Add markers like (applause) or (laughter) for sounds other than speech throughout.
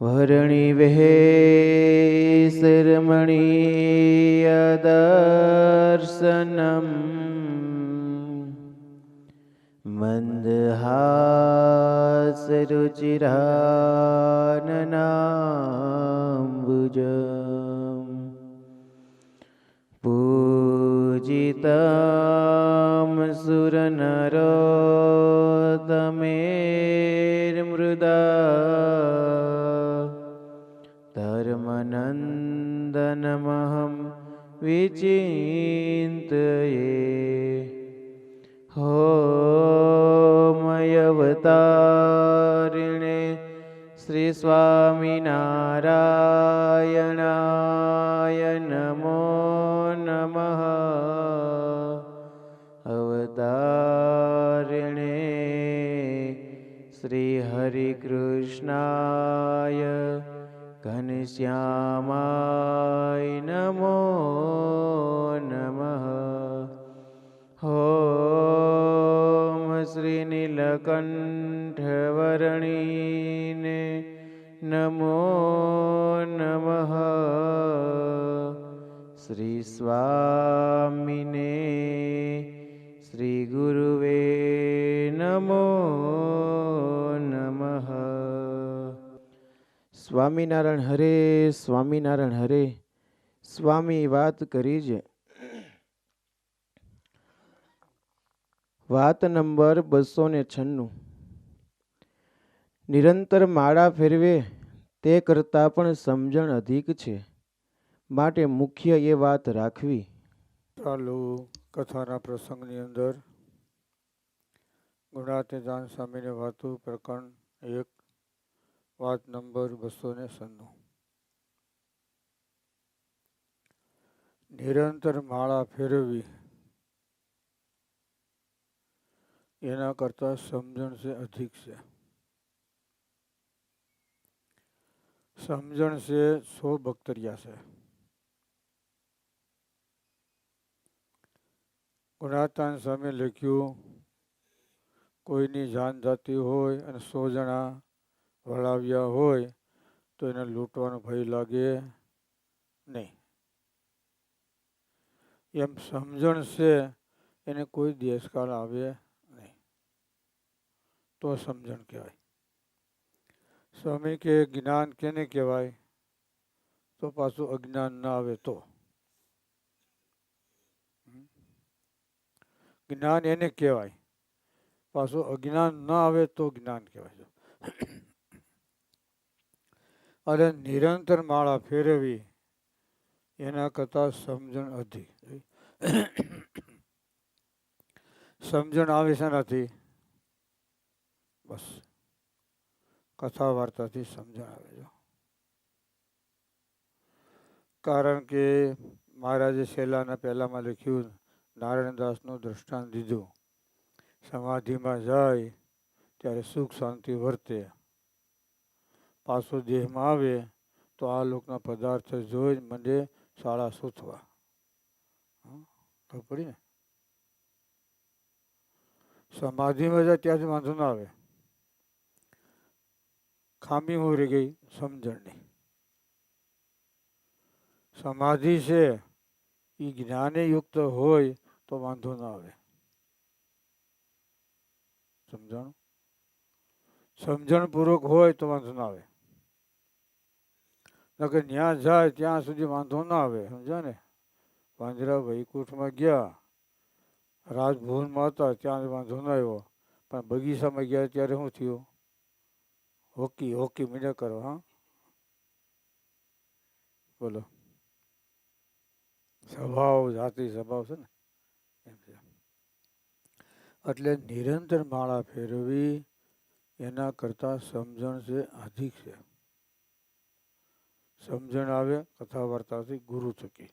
વરણી વેશરમણીય દર્શનમ મંદહાસરુચિરાનનાંબુજમ સુરનરો સુરનરોતમેર્મૃદા नमः विचिन्तये होमयवतारिणे श्रीस्वामिनारायणाय नमो नमः अवतारिणे श्रीहरिकृष्णाय घनश्यामाय नमो नमः। ॐ श्रीनीलकण्ठवर्णीने नमो नमः। श्रीस्वामिने श्रीगुरुवे नमो સ્વામિનારાયણ હરે સ્વામિનારાયણ હરે, સ્વામી વાત કરી છે વાત નંબર બસો ને છન્નું. નિરંતર માળા ફેરવે, તે કરતાં પણ સમજણ અધિક છે. માટે મુખ્ય એ વાત રાખવી. ચાલુ, કથાના પ્રસંગની અંદર. ગુણાતીદાન સ્વામીની વાતો પ્રકરણ એક. વાત નંબર બસો ને સન્નું નિરંતર માળા ફેરવી એના કરતાં સમજણ છે અધિક છે. સમજણ છે સો બક્તરિયા છે. ગુણાતાન સામે લખ્યું, કોઈની જાન જાતિ હોય અને સો જણા વળાવ્યા હોય તો એને લૂંટવાનો ભય લાગે નહીં. એમ સમજણ છે એને કોઈ દેશકાળ આવે નહીં. તો સમજણ કહેવાય. સ્વામી કે જ્ઞાન કેને કહેવાય? તો પાછું અજ્ઞાન ના આવે તો. જ્ઞાન એને કહેવાય. પાછું અજ્ઞાન ના આવે તો જ્ઞાન કહેવાય. અને નિરંતર માળા ફેરવી એના કરતાં સમજણ હતી સમજણ આવે છે નથી. બસ. કથા વાર્તાથી સમજણ આવે છે. કારણ કે મહારાજે શેલાના પહેલામાં લખ્યું, નારાયણદાસનું દ્રષ્ટાંત દીધું. સમાધિમાં જાય ત્યારે સુખ શાંતિ વર્તે. પાછો દેહમાં આવે, તો આ લોકના પદાર્થ જોઈ મને શાળા સૂથવા ખબર પડી ને? સમાધિમાં જાય જ વાંધો ના આવે. ખામી હું રહી ગઈ સમજણની. સમાધિ છે એ જ્ઞાને યુક્ત હોય તો વાંધો ના આવે. સમજણ? સમજણપૂર્વક હોય તો વાંધો ના આવે. નકર ત્યાં જાય ત્યાં સુધી વાંધો ના આવે, સમજ્યા ને? પાંજરા વૈકુંઠમાં ગયા, રાજભવનમાં હતા, ત્યાં વાંધો ના આવ્યો. પણ બગીચામાં ગયા ત્યારે શું થયું? હોકી હોકી મીડા કરો હા? બોલો. સ્વભાવ, જાતિ, સ્વભાવ છે ને? એમ છે. એટલે નિરંતર માળા ફેરવી એના કરતાં સમજણ છે, અધિક છે. સમજણ આવે કથા વાર્તાથી ગુરુ થકી.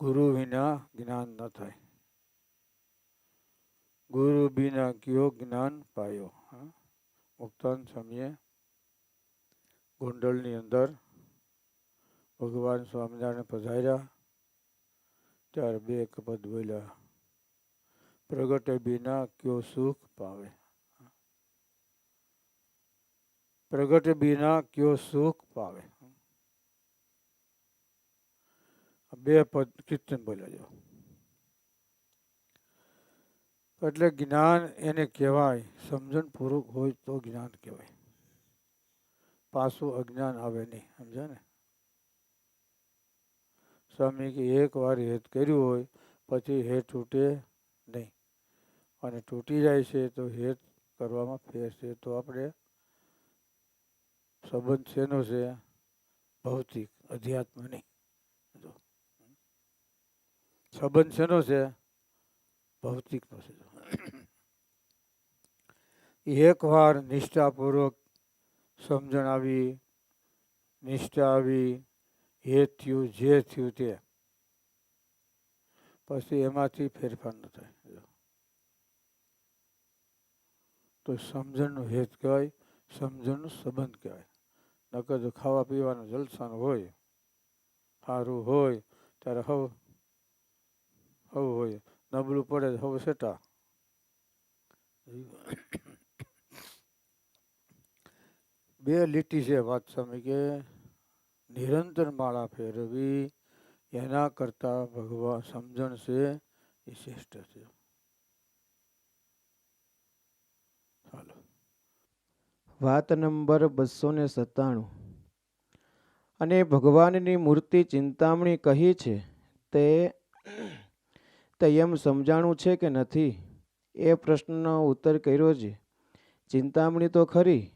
ગુરુ વિના જ્ઞાન ન થાય. ગુરુ બિના કયો જ્ઞાન પાયો? હા? મુક્તાન સ્વામીએ ગોંડલની અંદર ભગવાન સ્વામિનારાયણ પધાર્યા. ત્યારે બે એક પદ બોલ્યા, પ્રગટે બિના કયો સુખ પાવે? પ્રગટ બીના કયો સુખ પાવે? બે પદ કીર્તન બોલ્યા એટલે જ્ઞાન એને કહેવાય સમજણ પૂર્વક હોય તો જ્ઞાન કહેવાય. પાછું અજ્ઞાન આવે નહીં, સમજ્યા ને? સ્વામી કે એક વાર હેત કર્યું હોય, પછી હેત તૂટે નહીં. અને તૂટી જાય છે તો હેત કરવામાં ફેર છે. તો આપણે સંબંધ શેનો છે ભૌતિક, અધ્યાત્મની. સંબંધ શેનો છે ભૌતિકનો છે. એકવાર નિષ્ઠાપૂર્વક સમજણ આવી નિષ્ઠા આવી હે થયું, જે થયું તે પછી એમાંથી ફેરફાર ન થાય. તો સમજણનો હેત કહેવાય, સમજણનો સંબંધ કહેવાય જો ખાવા પીવાનું જલસાનું હોય સારું હોય, ત્યારે હવ હવ હોય, નબળું પડે હવ સેટા. (coughs) બે લીટી છે વાત સ્વામી કે, નિરંતર માળા ફેરવી, એના કરતા ભગવાન સમજણ છે એ શ્રેષ્ઠ છે ચાલો વાત નંબર બસો ને સત્તાણું. અને ભગવાનની મૂર્તિ ચિંતામણી કહી છે, તે તે એમ સમજાણું છે કે નથી? એ પ્રશ્નનો ઉત્તર કર્યો છે. ચિંતામણી તો ખરી,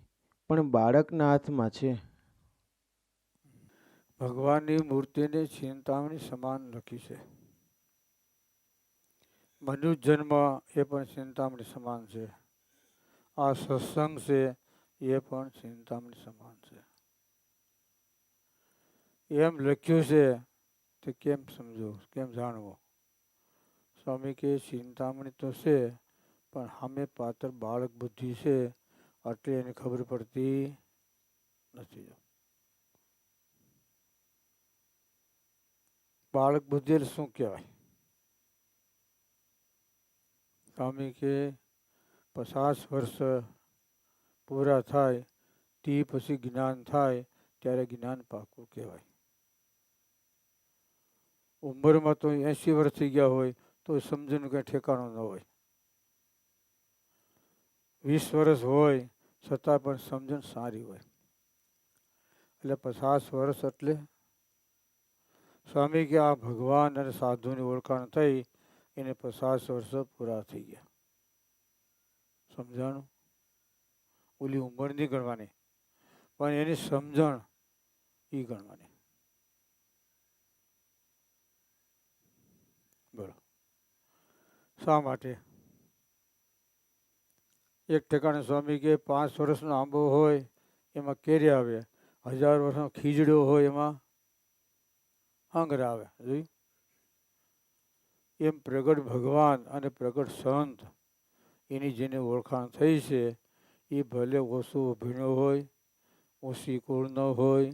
પણ બાળકના હાથમાં છે. ભગવાનની મૂર્તિને ચિંતામણી સમાન લખી છે. મનુષ્ય જન્મ એ પણ ચિંતામણી સમાન છે. આ સત્સંગ છે એ પણ ચિંતામણી સમાન છે. એમ લખ્યું છે તે કેમ સમજવું કેમ જાણવું? સ્વામી કે ચિંતામણી તો છે, પણ સામે પાત્ર બાળક બુદ્ધિ છે એટલે એને ખબર પડતી નથી. બાળક બુદ્ધિ એટલે શું કહેવાય? સ્વામી કે પચાસ વર્ષ પૂરા થાય, તે પછી જ્ઞાન થાય, ત્યારે જ્ઞાન પાકું કહેવાય. ઉંમરમાં તો એંશી વર્ષ થઈ ગયા હોય, તો સમજણનું કંઈ ઠેકાણું ન હોય. વીસ વર્ષ હોય, છતાં પણ સમજણ સારી હોય. એટલે પચાસ વર્ષ એટલે સ્વામી કે આ ભગવાન અને સાધુની ઓળખાણ થઈ, એને પચાસ વર્ષ પૂરા થઈ ગયા. સમજાણું? ઓલી ઉંમર નહીં ગણવાની, પણ એની સમજણ એ ગણવાની. બોલો. શા માટે? એક ઠેકાણે સ્વામી કે પાંચ વર્ષનો આંબો હોય, એમાં કેરી આવે, હજાર વર્ષનો ખીજડો હોય એમાં આંગરા આવે, જોયું? એમ પ્રગટ ભગવાન અને પ્રગટ સંત એની જેને ઓળખાણ થઈ છે એ ભલે ઓછો ભીણો હોય, ઓછી કુળનો હોય?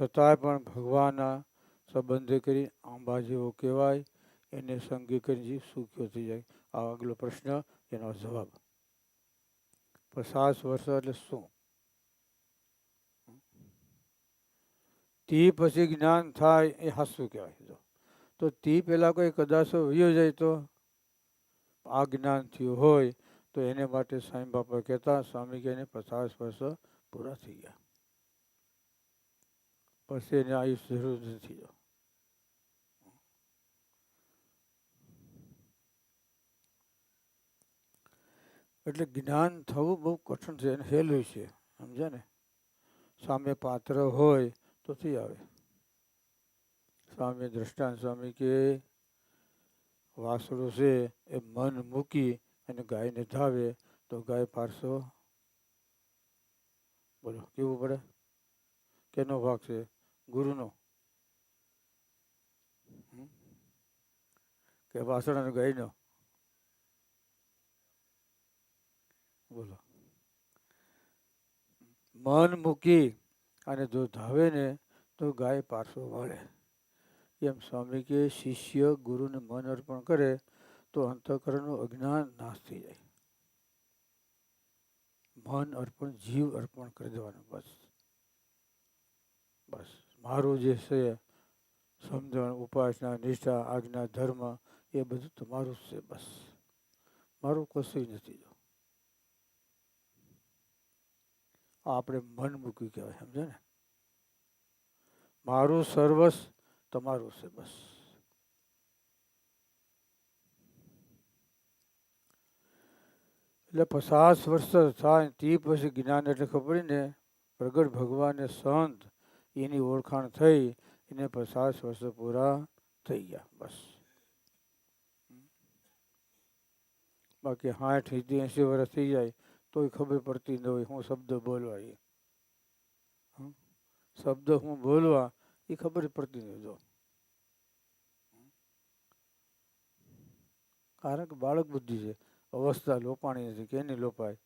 છતાંય પણ ભગવાનના સંબંધે કરી આંબા જેવો કહેવાય, એને સંગી કરી સુખ્યો થઈ જાય. આ આગલો પ્રશ્ન, એનો જવાબ. પચાસ વર્ષ એટલે શું? તે પછી જ્ઞાન થાય એ હાસું કહેવાય. તો તે પહેલાં કોઈ કદાચ વયો જાય તો? આ જ્ઞાન થયું હોય તો એને માટે સ્વામી બાપા કહેતા, સ્વામી કહીને પચાસ વર્ષ પૂરા થઈ ગયા. પછી એને આયુષ્ય જરૂર નથી એટલે જ્ઞાન થવું બહુ કઠિન છે અને સહેલું છે, સમજ્યા ને? સામે પાત્ર હોય તો થઈ આવે. સ્વામી દ્રષ્ટાંત સ્વામી કે વાસળું છે એ મન મૂકી અને ગાયને ધાવે, તો ગાય પારસો. બોલો, કેવું પડે? કેનો ભાગ છે? ગુરુનો. કે વાસણ અને ગાયનો? બોલો. મન મૂકી અને જો ધાવે ને, તો ગાય પારસો વળે. એમ સ્વામી કે શિષ્ય ગુરુને મન અર્પણ કરે તો અંતઃકરણનું અજ્ઞાન નાશ થઈ જાય. મન અર્પણ, જીવ અર્પણ કરી દેવાનું, બસ. બસ. મારું જે છે, સમજણ, ઉપાસના, નિષ્ઠા, આજ્ઞા, ધર્મ, એ બધું તમારું જ છે, બસ. મારું કશું નથી જો. આપણે મન મૂક્યું કહેવાય સમજે ને? મારું સર્વસ તમારું છે બસ એટલે પચાસ વર્ષ થાય તે પછી જ્ઞાન એટલે ખબર ને, પ્રગટ ભગવાન સંત એની ઓળખાણ થઈ એને પચાસ વર્ષ પૂરા થઈ ગયા, બસ. બાકી સાઠ સીધી એંસી વર્ષ થઈ જાય, તોય ખબર પડતી ન હોય હું શબ્દ બોલવા એ. શબ્દ હું બોલવા એ ખબર પડતી નહીં જો. કારણ કે બાળક બુદ્ધિ છે. અવસ્થા લોપાણી નથી. કેની લોપાય?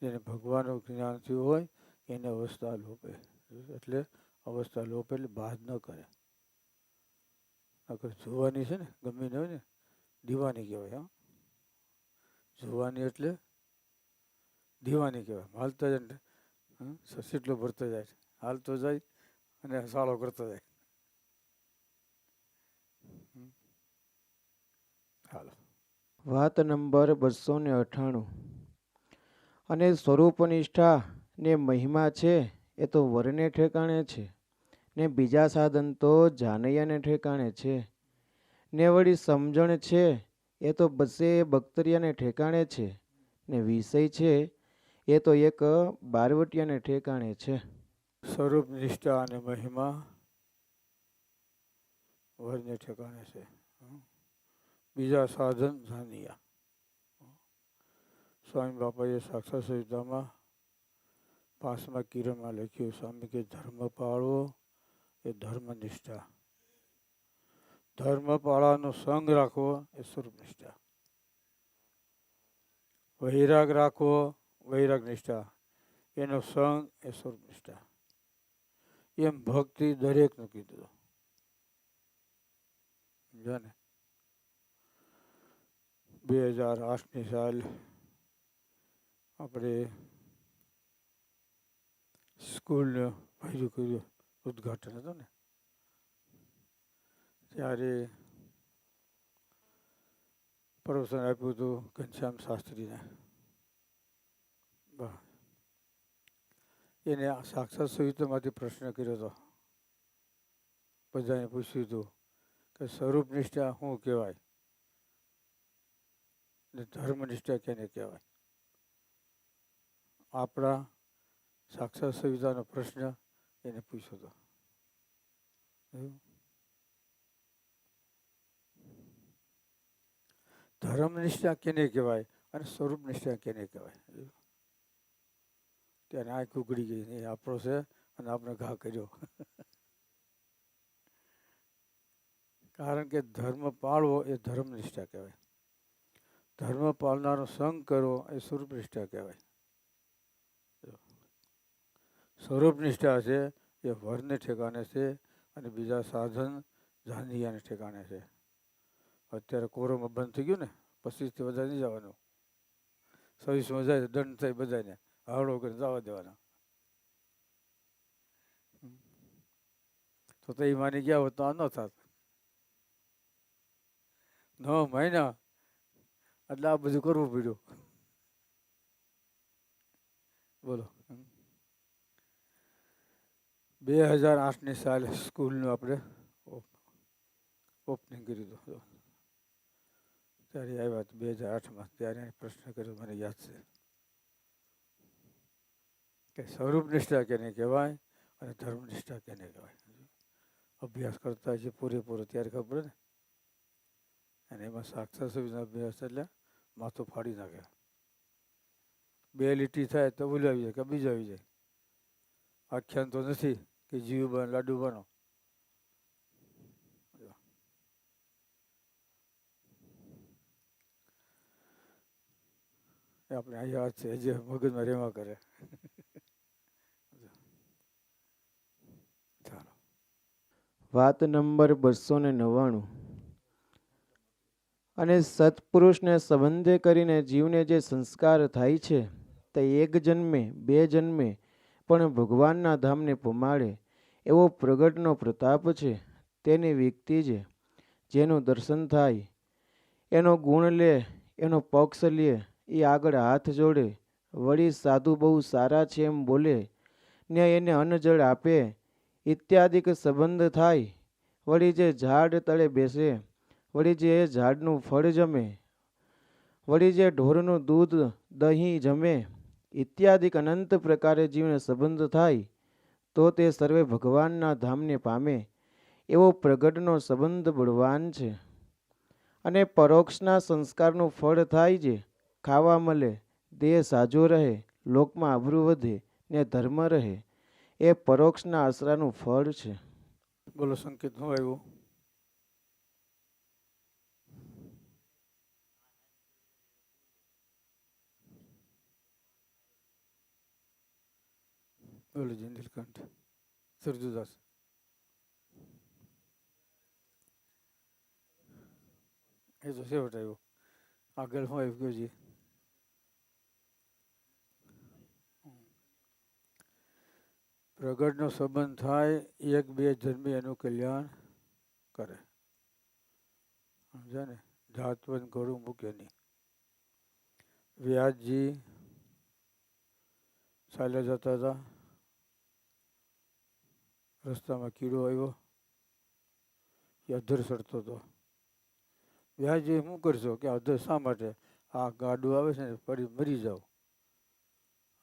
જેને ભગવાનનું જ્ઞાન થયું હોય, એને અવસ્થા લોપે. એટલે અવસ્થા લોપે એટલે બાદ ન કરે. આગળ જોવાની છે ને, ગમે ને હોય ને, દીવાની કહેવાય, હા. જોવાની એટલે દીવાની કહેવાય. હાલતા જાય ને? સસીટલો ભરતો જાય હાલતો જાય અને સાળો કરતો જાય. હાલો વાત નંબર બસો ને અઠ્ઠાણું અને સ્વરૂપનિષ્ઠા ને મહિમા છે એ તો વરને ઠેકાણે છે ને બીજા સાધન તો જાનૈયાને ઠેકાણે છે ને વળી સમજણ છે એ તો બસે બક્તરિયાને ઠેકાણે છે ને વિષય છે એ તો એક બારવટિયાને ઠેકાણે છે. સ્વરૂપ નિષ્ઠા અને મહિમા વરને ઠેકાણે છે. બીજા સાધન જાણ્યા સ્વામી બાપાએ સાક્ષાત સંહિતામાં પાંચમા કિરણમાં લખ્યું, સ્વામી, કે ધર્મ પાળવો એ ધર્મનિષ્ઠા ધર્મ પાળવાનો સંગ રાખવો એ સ્વરૂપ નિષ્ઠા. વૈરાગ રાખવો, વૈરાગ નિષ્ઠા. એનો સંગ એ સ્વરૂપ નિષ્ઠા. એમ ભક્તિ દરેકનું કીધું. સમજો ને બે હજાર આઠની સાલ આપણે સ્કૂલનું પહેલું કર્યું, ઉદ્ઘાટન હતું ને. ત્યારે પ્રવચન આપ્યું હતું ઘનશ્યામ શાસ્ત્રીને. એને સાક્ષાત સુવિધામાંથી પ્રશ્ન કર્યો હતો. બધાને પૂછ્યું હતું કે સ્વરૂપ નિષ્ઠા શું કહેવાય? ધર્મનિષ્ઠા કેને કહેવાય? આપણા સાક્ષાત સવિતાનો પ્રશ્ન એને પૂછ્યો હતો? ધર્મનિષ્ઠા કેને કહેવાય અને સ્વરૂપ નિષ્ઠા કેને કહેવાય? ત્યારે આંખ ઉગડી ગઈ નહીં આપણો છે અને આપણે ઘા કર્યો. કારણ કે ધર્મ પાળવો એ ધર્મનિષ્ઠા કહેવાય. ધર્મ પાલનારો સંગ કરવો એ સ્વરૂપ નિષ્ઠા કહેવાય. સ્વરૂપ નિષ્ઠા છે એ વરને ઠેકાણે છે અને બીજા સાધન જાનૈયાને ઠેકાણે છે. અત્યારે કોરોમાં બંધ થઈ ગયું ને, પચીસથી વધારે નહીં જવાનું. છવ્વીસમાં જાય દંડ થાય બધાને હાવડો કરીને જવા દેવાના. તો તો માની ગયા હોત તો આ ન થાત. નવ મહિના એટલે આ બધું કરવું પડ્યું. બોલો. બે હજાર આઠની સાલે સ્કૂલનું આપણે ઓપનિંગ કર્યું હતું. ત્યારે આવ્યા હતા બે હજાર આઠમાં. ત્યારે પ્રશ્ન કર્યો, મને યાદ છે. કે સ્વરૂપ નિષ્ઠા કેને કહેવાય અને ધર્મ નિષ્ઠા કેને કહેવાય. અભ્યાસ કરતા છે પૂરેપૂરો, ત્યારે ખબર ને? અને એમાં સાક્ષર સુવિધા અભ્યાસ એટલે માથું ફાડી નાખે. બે લીટી થાય તો બોલાવી જાય કે બીજા આવી જાય. આખ્યાન તો નથી કે જીવ બન, લાડુ બનો. આપણે અહીંયા વાત છે જે મગજમાં રેવા કરે. વાત નંબર બસો ને નવ્વાણું. અને સત્પુરુષને સંબંધે કરીને જીવને જે સંસ્કાર થાય છે, તે એક જન્મે, બે જન્મે, પણ ભગવાનના ધામને પમાડે, એવો પ્રગટનો પ્રતાપ છે, તેની વ્યક્તિ છે જેનું દર્શન થાય. એનો ગુણ લે, એનો પક્ષ લે, એ આગળ હાથ જોડે, વળી સાધુ બહુ સારા છે એમ બોલે, ને એને અન્નજળ આપે, ઇત્યાદિક સંબંધ થાય, વળી જે ઝાડ તળે બેસે વળી જે ઝાડનું ફળ જમે, વળી જે ઢોરનું દૂધ, દહીં જમે ઇત્યાદિક અનંત પ્રકારે જીવને સંબંધ થાય, તો તે સર્વે ભગવાનના ધામને પામે એવો પ્રગટનો સંબંધ બળવાન છે. અને પરોક્ષના સંસ્કારનું ફળ થાય છે ખાવા મળે, દેહ સાજો રહે, લોકમાં આબરૂ વધે, ને ધર્મ રહે, એ પરોક્ષના આશરાનું ફળ છે. બોલો સંકેત, હું આવ્યું. બોલો değil નીલકંઠ સરજુદાસ એ તો છેવટ આવ્યું આગળ શું આવ્યું કયો જી પ્રગટનો સંબંધ થાય એક બે જન્મી એનું કલ્યાણ કરે સમજ્યા ને જાતવન ઘોડું મૂકે નહીં વ્યાસજી ચાલ્યા જતા હતા રસ્તામાં કીડો આવ્યો એ અધર સડતો હતો. વ્યાજે શું કરશો કે અધર શા માટે? આ ગાડું આવે છે ને, પડી મરી જાઓ.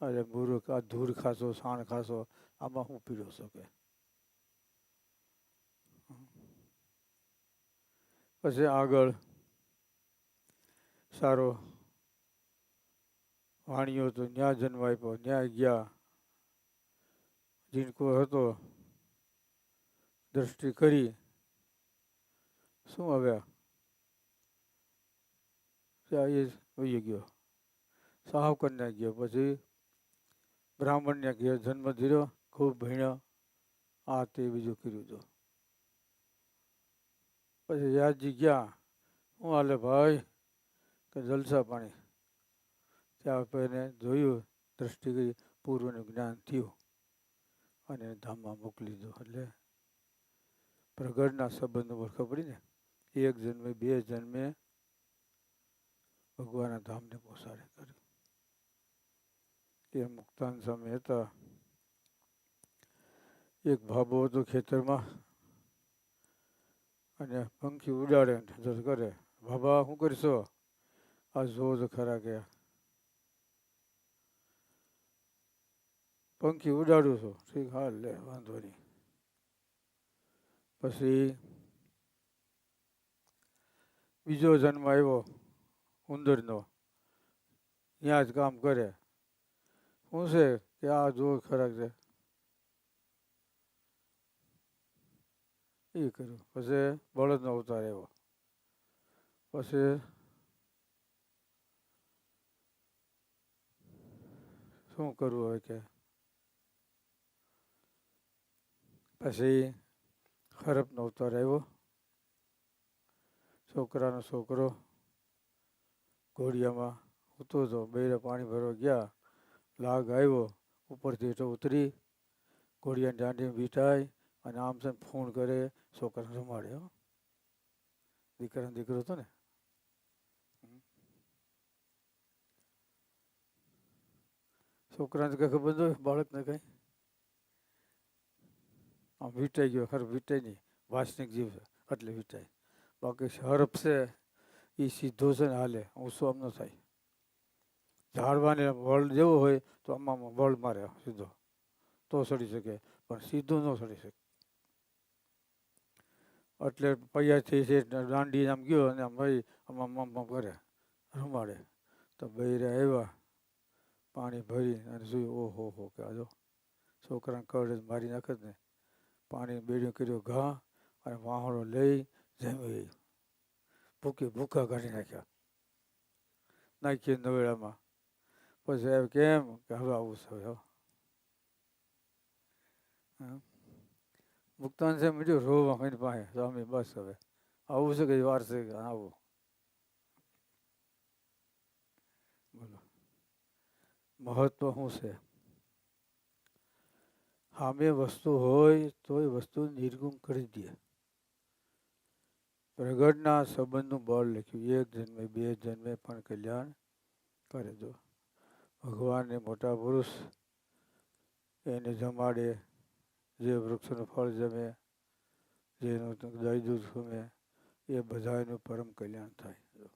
અરે બુરો, આ ધૂળ ખાશો, સાણ ખાશો, આમાં હું પીડો શકે? પછી આગળ સારો વાણીઓ તો ન્યા જન્મ આપ્યો ન્યા ગયા. જીનકો હતો દ્રષ્ટિ કરી. શું આવ્યા એ વહી ગયો. સાહવ કન્યા ગયો. પછી બ્રાહ્મણને ગયો જન્મ ધીર્યો ખૂબ ભણ્યો આ તે બીજું કર્યું હતું પછી યાદજી ગયા. હું હાલે ભાઈ? કે જલસા પાણી. ત્યાં પછી જોયું, દ્રષ્ટિ કરી પૂર્વનું જ્ઞાન થયું. અને ધામમાં મોકલી દીધું. એટલે પ્રગટના સંબંધ ઉપર ખબર ને, એક જન્મે, બે જન્મે ભગવાનના ધામને પોસાડે કર્યું. એ મુક્તાન સામે હતા. એક ભાભો હતો ખેતરમાં અને પંખી ઉડાડે ને કરે. ભાભા, શું કરશો? આ જો તો ખરા ગયા પંખી ઉડાડું છું. ઠીક હા લે, વાંધો નહીં. પછી બીજો જન્મ આવ્યો ઉંદરનો. ત્યાં જ કામ કરે. શું છે કે આ જો ખરાક છે? એ કર્યું. પછી બળદનો અવતાર આવ્યો. પછી શું કરવું હવે કે? પછી ખરપનો અવતાર આવ્યો. છોકરાનો છોકરો ઘોડિયામાં ઉતો હતો બેરે પાણી ભરવા ગયા. લાગ આવ્યો, ઉપરથી હેઠો ઉતરી, ઘોડિયાની દાંડી બીટાય અને આમ છે ફોન કરે, છોકરાને રમાડે હો. દીકરાનો દીકરો હતો ને. છોકરાને કંઈ ખબર ન હોય, બાળકને કંઈ. આમ વીંટાઈ ગયો હર વીંટાઈ નહીં, વાસનિક જીવ છે, એટલે વીંટાઈ. બાકી હરફ છે એ સીધો છે ને હાલે ઊંસો આમ ન થાય? ઝાડવાને વળ જેવો હોય તો આમાં વળ મારે સીધો. તો સડી શકે, પણ સીધો ન સડી શકે. એટલે પૈયાથી છે દાંડી આમ ગયો અને આમ ભાઈ, આમ આમ આમ કરે, રમાડે. તો બૈરા આવ્યા, પાણી ભરી અને જોયું, ઓહો હો, કે આજો છોકરાને કરડે મારી નાખે જ ને. પાણી બેડ્યું કર્યો ઘા અને વાહણો લઈ જમી ભૂકી ભૂખા કાઢી નાખ્યા. નાખીએ નવેડામાં પછી સાહેબ કેમ કે હવે આવું છે મુક્તાન છે મળ્યું રોવા એની પાસે સ્વામી, બસ હવે. આવું છે કે વાર છે કે આવું? બોલો. મહત્વ શું છે? સામે વસ્તુ હોય તો એ વસ્તુ નિર્ગુણ કરી દે. પ્રગટના સંબંધનું બળ લખ્યું. એક જન્મે, બે જન્મે પણ કલ્યાણ કરે દો ભગવાનને મોટા પુરુષ એને જમાડે, જે વૃક્ષનું ફળ જમે, જેનું દહીં દૂધ સુમે એ બધાનું પરમ કલ્યાણ થાય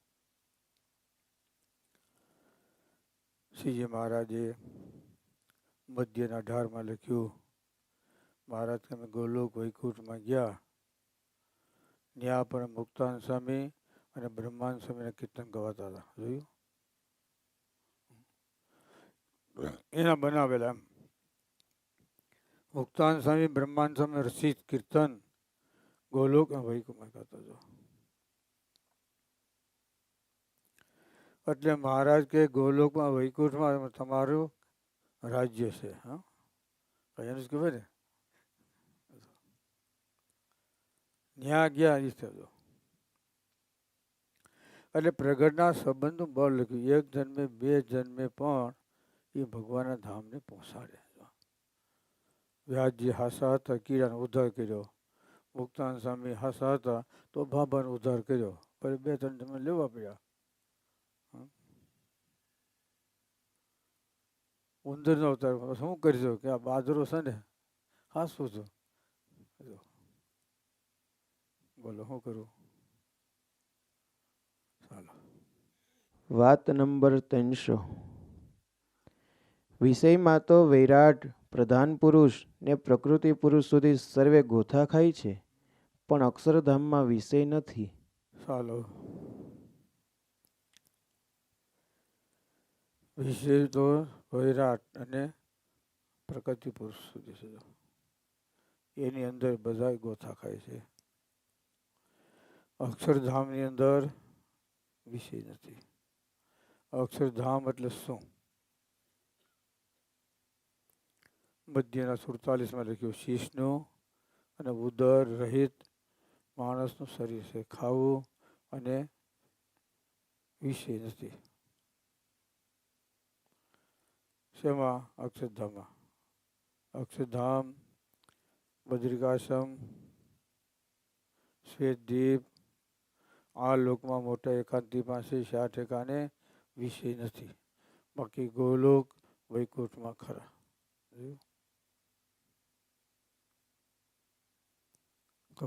શ્રીજી મહારાજે મધ્યના ઢારમાં લખ્યું મહારાજ અમે ગોલોક વૈકુંઠમાં ગયા. ત્યાં પણ મુક્તાન સ્વામી અને બ્રહ્માન સ્વામીના કીર્તન ગવાતા હતા. જોયું? એના બનાવેલા મુક્તાન સ્વામી, બ્રહ્માન સ્વામી રસિદ કીર્તન ગોલોક અને વૈકુંઠમાં ગાતા હતા. એટલે મહારાજ કે ગોલોકમાં વૈકુંઠમાં તમારું રાજ્ય છે, હા? કહેવાય ને? ત્યાં ગયા થયો એટલે પ્રગટના સંબંધનું બળ લખ્યું. એક જન્મે, બે જન્મે પણ એ ભગવાનના ધામને પહોંચાડે વ્યાસજી હાસા હતા, કીડાનો ઉદ્ધાર કર્યો. મુક્તાન સ્વામી હાસા હતા, તો ભાભાનો ઉદ્ધાર કર્યો. પછી બે ત્રણ જન્મે લેવા પડ્યા. ઉંદરનો અવતાર. શું કરજો કે આ બાજરો છે ને હાસું છું જો. બોલો, શું કરું? વાત નંબર ત્રણસો. વિષયમાં તો વૈરાટ પ્રધાન પુરુષ ને પ્રકૃતિ પુરુષ સુધી સર્વે ગોથા ખાય છે, પણ અક્ષરધામમાં વિષય નથી. ચાલો. વિષય તો વૈરાટ અને પ્રકૃતિ પુરુષ સુધી છે. એની અંદર બધા ગોથા ખાય છે. અક્ષરધામની અંદર વિષય નથી. અક્ષરધામ એટલે શું? મધ્યના સુડતાલીસમાં લખ્યું શીશનું અને ઉદર રહિત માણસનું શરીર છે. ખાવું અને વિષય નથી. શેમાં? અક્ષરધામમાં. અક્ષરધામ બદ્રિકાશ્રમ શ્વેતદ્વીપ આ લોકમાં મોટા એકાંતિ પાસે શા ઠેકાને વિષય નથી. બાકી ગોલોક વૈકુંઠમાં ખરા.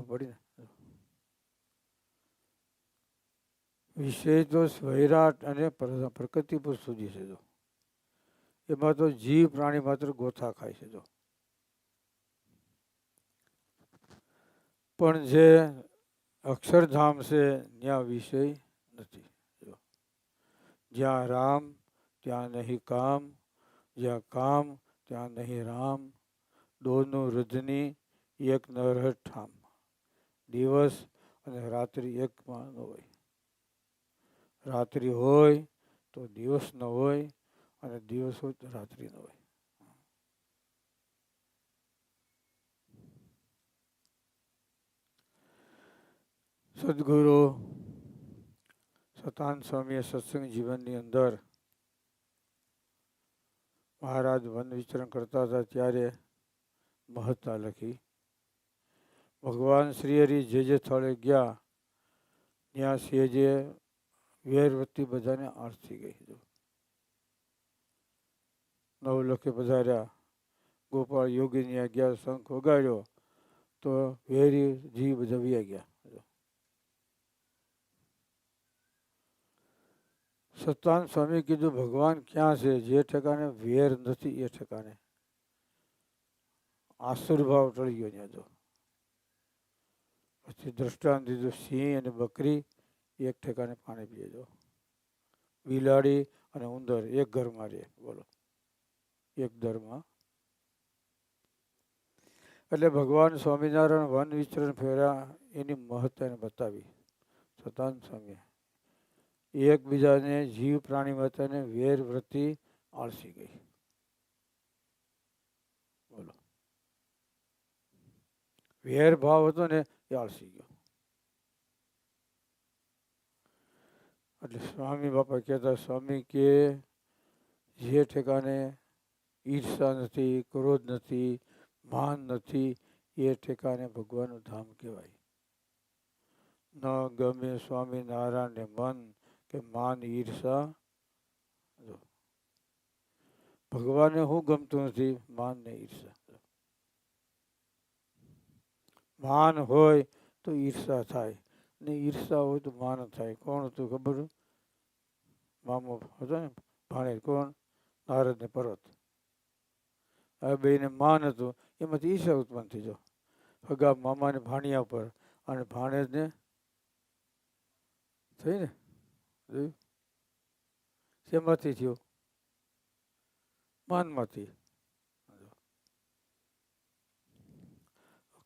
પડી ને. વિષય તો વૈરાટ અને પ્રકૃતિ પર સુધી છે જો. એમાં તો જીવ પ્રાણી માત્ર ગોથા ખાય છે જો. પણ જે અક્ષરધામ છે ત્યાં વિષય નથી. જ્યાં રામ, ત્યાં નહીં કામ, જ્યાં કામ, ત્યાં નહીં રામ. દોનું રજની એક ન રહે દિવસ અને રાત્રિ એકમાં ન હોય. રાત્રિ હોય તો દિવસ ન હોય અને દિવસ હોય તો રાત્રિ ન હોય. સદગુરુ સતાન સ્વામીએ સત્સંગ જીવનની અંદર મહારાજ વન વિચરણ કરતા હતા ત્યારે મહત્તા લખી, ભગવાન શ્રી હરિ જે જે સ્થળે ગયા, ત્યાં સેજે વેરવતી બધાને આરતી ગઈ નવ લખે પધાર્યા ગોપાળ યોગીની ગયા શંખ વગાડ્યો, તો વેરી જીવ બધા ગયા. સત્તાન સ્વામી કીધું, ભગવાન ક્યાં છે? જે ઠેકાને વેર નથી, એ ઠેકાને આસુરભાવ ટળી ગયો ત્યાં તો. પછી દ્રષ્ટાંત દીધું, સિંહ અને બકરી એક ઠેકાને પાણી પીએ જો. બિલાડી અને ઉંદર એક ઘરમાં રહે, બોલો. એક દરમાં એટલે ભગવાન સ્વામિનારાયણ વન વિચરણ ફેર્યા એની મહત્તાને બતાવી. સતાન સ્વામી એકબીજાને જીવ પ્રાણી માતાને વેર વૃત્તિ આળસી ગઈ. બોલો. વેર ભાવ હતો ને એ આળસી ગયો. એટલે સ્વામી બાપા કહેતા, સ્વામી, કે જે ઠેકાને ઈર્ષા નથી, ક્રોધ નથી, માન નથી, એ ઠેકાને ભગવાનનું ધામ કહેવાય. ન ગમે સ્વામિનારાયણને મન કે માન ઈર્ષા. ભગવાનને શું ગમતું નથી? માન ને ઈર્ષા માન હોય તો ઈર્ષા થાય. ને ઈર્ષા હોય તો માન થાય. કોણ હતું ખબર? મામો હતો ને ભાણે કોણ? નારદ ને પર્વત. આ બેને માન હતું. એમાંથી ઈર્ષા ઉત્પન્ન થઈ જો. હગા મામાને ભાણિયા પર અને ભાણેજને થઈ ને? જોયું શેમાંથી થયો? માનમાંથી.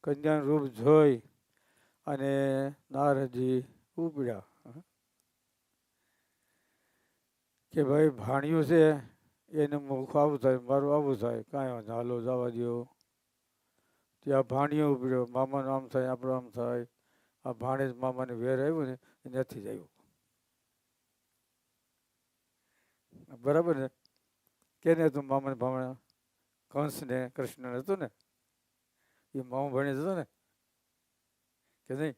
કન્યાનું રૂપ જોઈ અને નારદજી ઉપડ્યા કે ભાઈ, ભાણિયું છે, એને મુખ આવું થાય, મારું આવું થાય. કાંઈ વાંધો હાલો, જવા દો ત્યાં ભાણિયો ઉપડ્યો મામાનું આમ થાય, આપણું આમ થાય. આ ભાણેજ મામાને વેર આવ્યું ને નથી જ આવ્યું. બરાબર ને કેને હતું મામાને ભામણા કંસને ને? કૃષ્ણ હતું ને? એ મામા ભણી હતો ને? કે નહીં?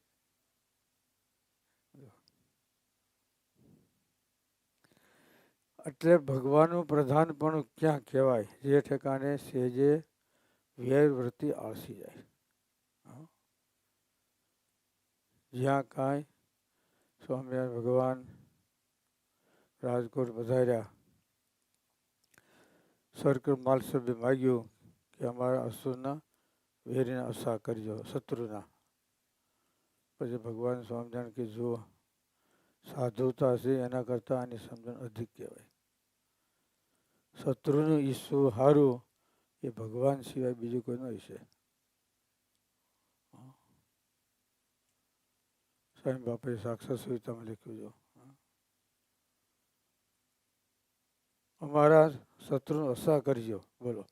એટલે ભગવાનનું પ્રધાનપણું ક્યાં કહેવાય? જે ઠેકાણે સેજે વેર વૃત્તિ આળસી જાય. જ્યાં કાંઈ સ્વામિનારાયણ ભગવાન રાજકોટ પધાર્યા સરકાર માલસભ્ય માગ્યું કે અમારા અસુરના વેરીને અસા કરજો, શત્રુના. પછી ભગવાન સ્વામિનારાયણ કે, જુઓ, સાધુતા છે, એના કરતાં આની સમજણ અધિક કહેવાય. શત્રુનું ઈસુ હારું એ ભગવાન સિવાય બીજું કોઈ ન હશે. સ્વામી બાપાએ સાક્ષાત સુવિધામાં લખ્યું છે. અમારા શત્રુનો અસા કરજો બોલો.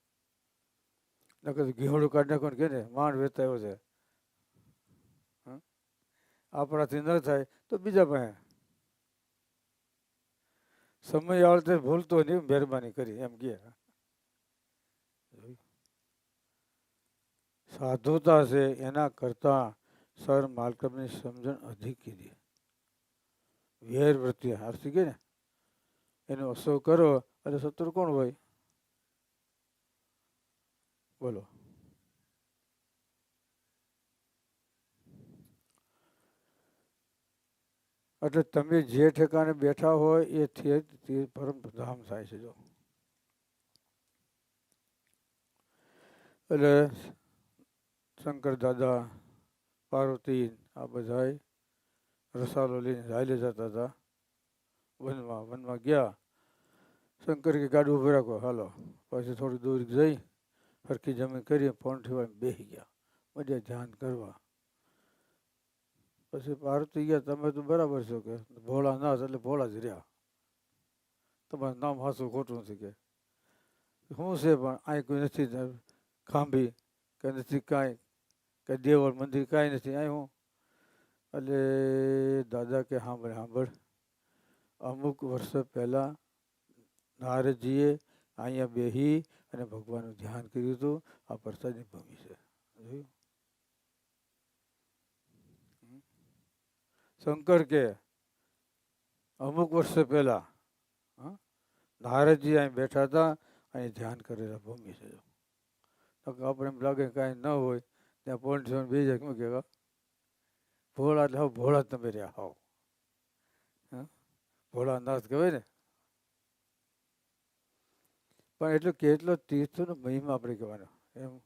નકર ઘીહોડું કાઢ નાખો કે ને, માંડ વેતા એવો છે? આપણાથી ન થાય તો બીજા પાસે. સમય આવડતે ભૂલતો નહીં મહેરબાની કરી, એમ કે. સાધુતા છે, એના કરતાં સર માલકમની સમજણ અધિક કીધી. વેર વૃત્તિ આરસી કે ને, એનો અસર કરો એટલે શત્રુ કોણ હોય બોલો એટલે તમે જે ઠેકાણે બેઠા હોય એ તે પરમ ધામ થાય છે જો. એટલે શંકર દાદા, પાર્વતી આ બધા રસાલો લઈને હાલે જતા હતા. વનમાં વનમાં ગયા. શંકર કે ગાડું ઊભી રાખો. હાલો. પછી થોડી દૂર જઈ ફરકી જમીન કરી ફોન ઠેવાય બેસી ગયા. મજા, ધ્યાન કરવા. પછી પાર્વતી ગયા, તમે તો બરાબર છો કે. ભોળા ના એટલે ભોળા જ રહ્યા. તમારું નામ હાસું ખોટું નથી કે. શું છે પણ અહીં કોઈ નથી ખાંભી કે નથી કાંઈ કે દેવળ મંદિર કાંઈ નથી. અહીં હું. એટલે દાદા કે સાંભળ સાંભળ અમુક વર્ષો પહેલાં નારદજીએ અહીંયા બેહી અને ભગવાનનું ધ્યાન કર્યું હતું. આ પ્રસાદની ભૂમિ છે. જોયું? શંકર કે, અમુક વર્ષો પહેલા, હં? નારદજી અહીં બેઠા હતા, અહીં ધ્યાન કરેલા ભૂમિ છે. આપણે એમ લાગે કાંઈ ન હોય, ત્યાં પોઈન્ટ જોઈને બે જાય, શું કહેવા ભોળા એટલે ભોળા તમે રહ્યા હોવ. હં? ભોળા નાથ કહેવાય ને? પણ એટલો કેટલો તીર્થનો મહિમા આપણે કહેવાનો? એમ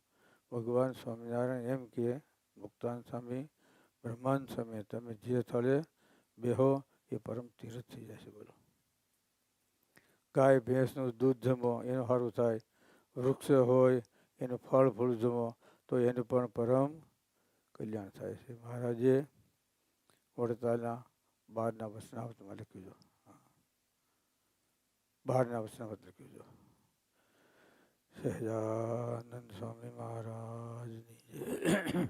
ભગવાન સ્વામિનારાયણ એમ કે મુક્તાન સ્વામી બ્રહ્માંડ સ્વામી, તમે જે સ્થળે બેહો, એ પરમ તીર્થ થઈ જશે. બોલો. ગાય, ભેંસનું દૂધ જમો, એનું સારું થાય. વૃક્ષ હોય, એનું ફળ ફૂલ જમો, તો એનું પણ પરમ કલ્યાણ થાય છે. મહારાજે વડતાલના બારના વચનાવતમાં લખ્યું જો બારના વસનાવત લખ્યું છે. સહેજાનંદ સ્વામી મહારાજની